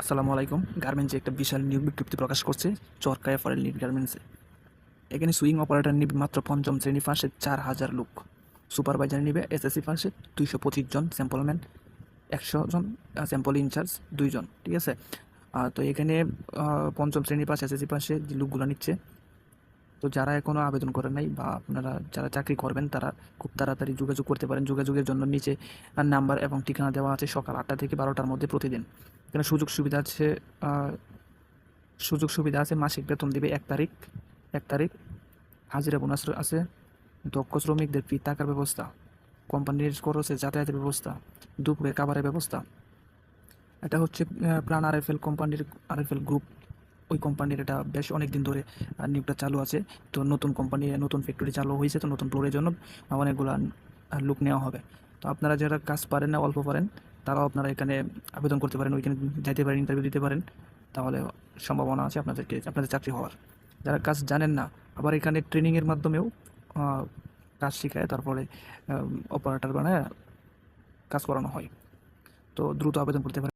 আসসালামু আলাইকুম। গার্মেন্টসে একটা বিশাল নিয়োগ বিজ্ঞপ্তি প্রকাশ করছে, চরকায় ফরেন নিট গার্মেন্টসে এখানে সুইং অপারেটর নিবে মাত্র পঞ্চম শ্রেণি ফাঁসে চার হাজার লোক সুপারভাইজার নিবে এসএসসি ফাঁসে দুইশো পঁচিশ জন স্যাম্পলম্যান একশো জন স্যাম্পল ইনচার্জ দুইজন, ঠিক আছে? তো এখানে পঞ্চম শ্রেণি পাশে এসএসসি পাশে যে লোকগুলো নিচ্ছে তো যারা এখনও আবেদন করেন নাই বা আপনারা যারা চাকরি করবেন, তারা খুব তাড়াতাড়ি যোগাযোগ করতে পারেন। যোগাযোগের জন্য নিচে নাম্বার এবং ঠিকানা দেওয়া আছে সকাল আটটা থেকে বারোটার মধ্যে প্রতিদিন। এখানে সুযোগ সুবিধা আছে সুযোগ সুবিধা আছে, মাসিক বেতন দেবে এক তারিখ এক তারিখ। হাজিরা বোনাস আছে, দক্ষ শ্রমিকদের ফি থাকার ব্যবস্থা কোম্পানির খরচে যাতায়াতের ব্যবস্থা, দুপুরে খাবারের ব্যবস্থা। এটা হচ্ছে প্রাণ আরএফএল কোম্পানির আরএফএল গ্রুপ ওই কোম্পানির এটা বেশ অনেক দিন ধরে নিয়োগটা চালু আছে। তো নতুন কোম্পানি, নতুন ফ্যাক্টরি চালু হয়েছে, তো নতুন ফ্লোরের জন্য অনেকগুলো লোক নেওয়া হবে। তো আপনারা যারা কাজ পারেন না, অল্প পারেন, তারাও আপনারা এখানে আবেদন করতে পারেন, ওইখানে যাইতে পারেন ইন্টারভিউ দিতে পারেন। তাহলে সম্ভাবনা আছে আপনাদেরকে, আপনাদের চাকরি হওয়ার। যারা কাজ জানেন না, আবার এখানে ট্রেনিংয়ের মাধ্যমেও কাজ শেখায়, তারপরে অপারেটর বানায়, কাজ করানো হয়। তো দ্রুত আবেদন করতে পারেন।